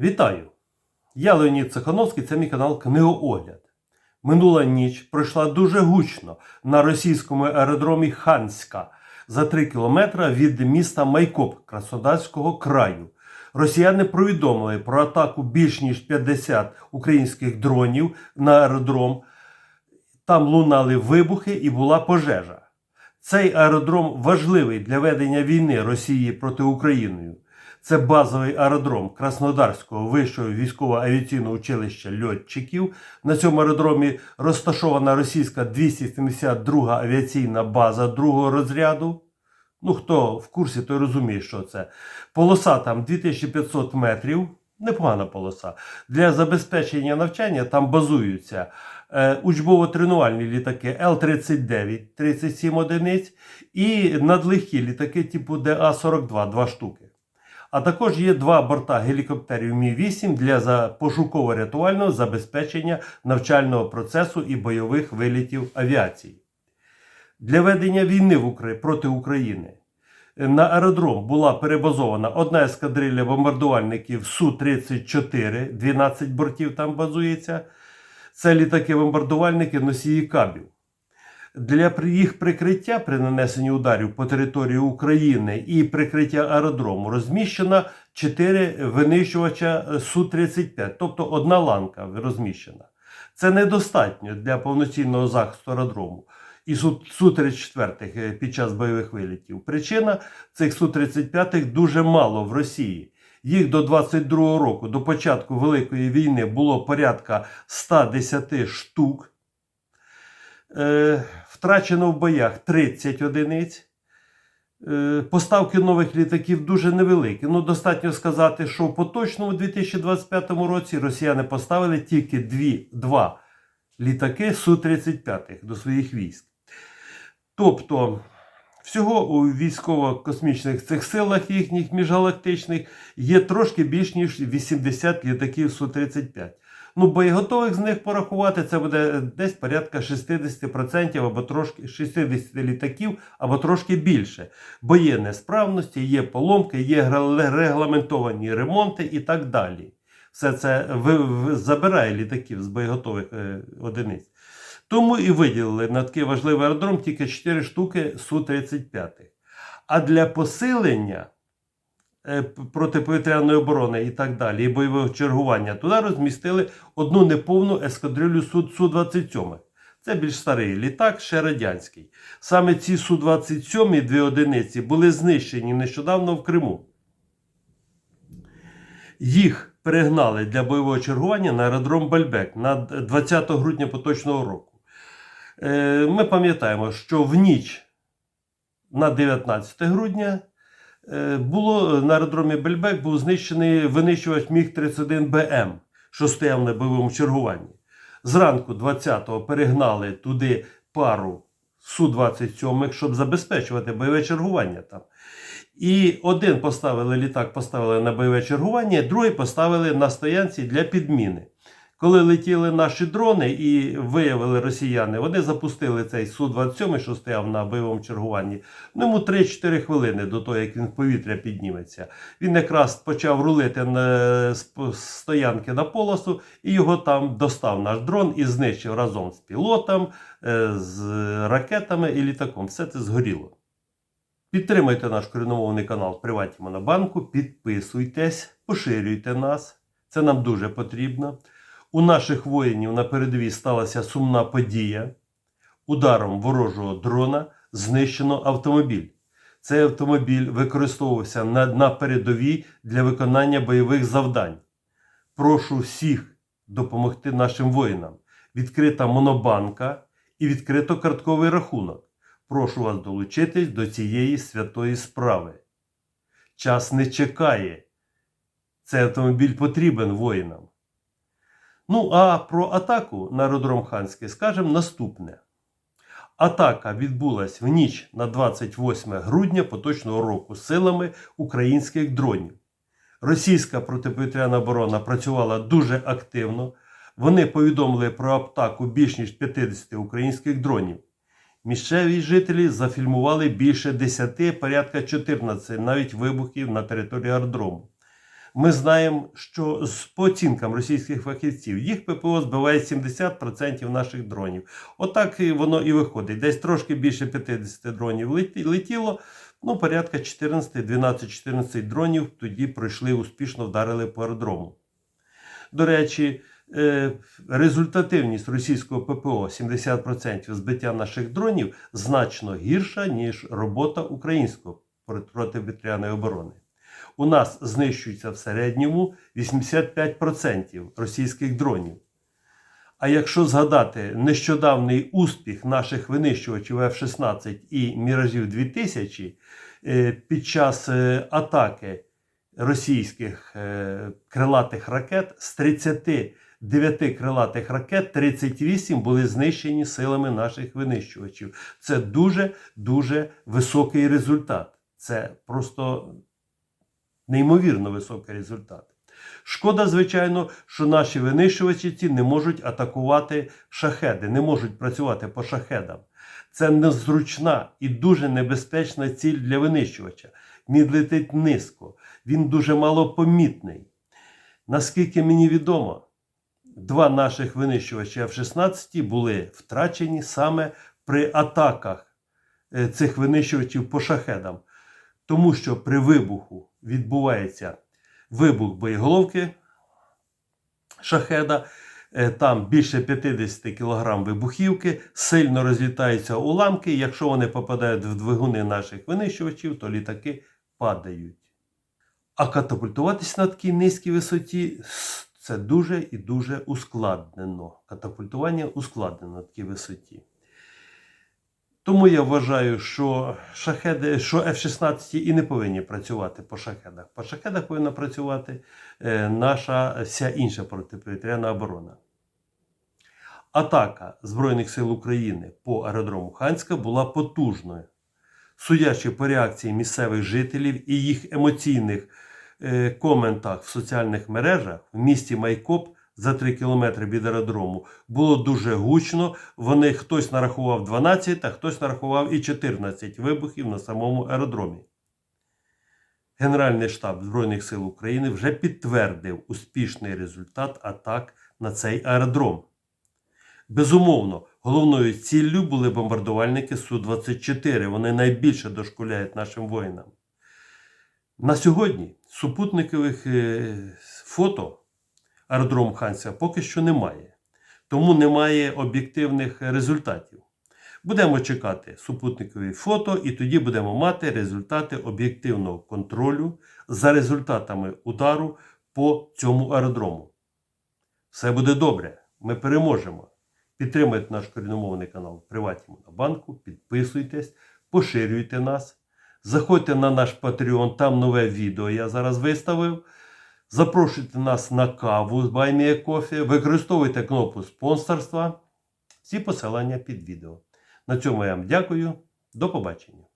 Вітаю! Я Леонід Цехановський, це мій канал Книгоогляд. Минула ніч пройшла дуже гучно на російському аеродромі Ханська за 3 кілометри від міста Майкоп Краснодарського краю. Росіяни повідомили про атаку більш ніж 50 українських дронів на аеродром. Там лунали вибухи і була пожежа. Цей аеродром важливий для ведення війни Росії проти України. Це базовий аеродром Краснодарського вищого військово-авіаційного училища льотчиків. На цьому аеродромі розташована російська 272 авіаційна база другого розряду. Ну, хто в курсі, той розуміє, що це. Полоса там 2500 метрів. Непогана полоса. Для забезпечення навчання там базуються е, учбово-тренувальні літаки Л-39, 37 одиниць, і надлегкі літаки типу ДА-42, 2 штуки. А також є два борта гелікоптерів Мі-8 для пошуково-рятувального забезпечення навчального процесу і бойових вилітів авіації. Для ведення війни в Укра- проти України на аеродром була перебазована одна ескадрилья бомбардувальників Су-34, 12 бортів там базується. Це літаки-бомбардувальники носії кабів. Для їх прикриття при нанесенні ударів по території України і прикриття аеродрому розміщено 4 винищувача Су-35, тобто одна ланка розміщена. Це недостатньо для повноцінного захисту аеродрому і Су- Су-34 під час бойових вилітів. Причина цих Су-35 дуже мало в Росії. Їх до 22-го року, до початку Великої війни, було порядка 110 штук. Втрачено в боях 30 одиниць. Е, Поставки нових літаків дуже невеликі. Ну, достатньо сказати, що в поточному 2025 році росіяни поставили тільки дві, два літаки Су-35 до своїх військ. Тобто, всього у військово-космічних цих силах їхніх міжгалактичних є трошки більш ніж 80 літаків Су-35. Ну, боєготових з них порахувати це буде десь порядка 60% або трошки 60 літаків, або трошки більше. Бо є несправності, є поломки, є регламентовані ремонти і так далі. Все це забирає літаків з боєготових е, одиниць. Тому і виділили на такий важливий аеродром тільки 4 штуки Су-35. А для посилення протиповітряної оборони і так далі, і бойового чергування, туди розмістили одну неповну ескадрилю Су- Су-27. Це більш старий літак, ще радянський. Саме ці Су-27 дві одиниці були знищені нещодавно в Криму. Їх перегнали для бойового чергування на аеродром Бальбек на 20 грудня поточного року. Е, Ми пам'ятаємо, що в ніч на 19 грудня е, було на аеродромі Бельбек був знищений винищувач Міг-31БМ, що стояв на бойовому чергуванні. Зранку 20-го перегнали туди пару Су-27, щоб забезпечувати бойове чергування там. І один поставили літак, поставили на бойове чергування, другий поставили на стоянці для підміни. Коли летіли наші дрони і виявили росіяни, вони запустили цей Су-27, що стояв на бойовому чергуванні. Ну, йому 3-4 хвилини до того, як він в повітря підніметься. Він якраз почав рулити на стоянки на полосу, і його там достав наш дрон і знищив разом з пілотом, е, з ракетами і літаком. Все це згоріло. Підтримайте наш коріномовний канал в Приваті Монобанку, підписуйтесь, поширюйте нас. Це нам дуже потрібно. У наших воїнів на передовій сталася сумна подія. Ударом ворожого дрона знищено автомобіль. Цей автомобіль використовувався на, на передовій для виконання бойових завдань. Прошу всіх допомогти нашим воїнам. Відкрита монобанка і відкрито картковий рахунок. Прошу вас долучитись до цієї святої справи. Час не чекає. Цей автомобіль потрібен воїнам. Ну, а про атаку на аеродром Ханський скажемо наступне. Атака відбулась в ніч на 28 грудня поточного року силами українських дронів. Російська протиповітряна оборона працювала дуже активно. Вони повідомили про атаку більш ніж 50 українських дронів. Місцеві жителі зафільмували більше 10, порядка 14 навіть вибухів на території аеродрому. Ми знаємо, що з по оцінкам російських фахівців їх ППО збиває 70% наших дронів. Отак воно і виходить. Десь трошки більше 50 дронів летіло. Ну, порядка 14, 12-14 дронів тоді пройшли успішно, вдарили по аеродрому. До речі, е, результативність російського ППО 70% збиття наших дронів значно гірша, ніж робота українського проти- протиповітряної оборони. У нас знищується в середньому 85% російських дронів. А якщо згадати нещодавний успіх наших винищувачів F-16 і Міражів 2000 е, під час е, атаки російських е, крилатих ракет з 39 крилатих ракет 38 були знищені силами наших винищувачів. Це дуже дуже високий результат. Це просто неймовірно високий результат. Шкода, звичайно, що наші винищувачі не можуть атакувати шахеди, не можуть працювати по шахедам. Це незручна і дуже небезпечна ціль для винищувача. Він летить низько, він дуже малопомітний. Наскільки мені відомо, два наших винищувачі F-16 були втрачені саме при атаках е, цих винищувачів по шахедам, тому що при вибуху відбувається вибух боєголовки шахеда. е, Там більше 50 кг вибухівки, сильно розлітаються уламки. Якщо вони попадають в двигуни наших винищувачів, то літаки падають. А катапультуватись на такій низькій висоті це дуже і дуже ускладнено. Катапультування ускладнено на такій висоті. Тому я вважаю, що шахеди, що F-16 і не повинні працювати по шахедах. По шахедах повинна працювати е, наша вся інша протиповітряна оборона. Атака Збройних сил України по аеродрому Ханська була потужною. Судячи по реакції місцевих жителів і їх емоційних е, коментах в соціальних мережах в місті Майкоп за 3 кілометри від аеродрому було дуже гучно. Вони хтось нарахував 12, а хтось нарахував і 14 вибухів на самому аеродромі. Генеральний штаб Збройних сил України вже підтвердив успішний результат атак на цей аеродром. Безумовно, головною ціллю були бомбардувальники Су-24. Вони найбільше дошкуляють нашим воїнам. На сьогодні супутникових е, фото аеродрому Ханця поки що немає. Тому немає об'єктивних результатів. Будемо чекати супутникові фото, і тоді будемо мати результати об'єктивного контролю за результатами удару по цьому аеродрому. Все буде добре. Ми переможемо. Підтримуйте наш корінномовний канал Приватні банку, підписуйтесь, поширюйте нас. Заходьте на наш Patreon, там нове відео я зараз виставив. Запрошуйте нас на каву з Кофі, використовуйте кнопку спонсорства. Всі посилання під відео. На цьому я вам дякую. До побачення.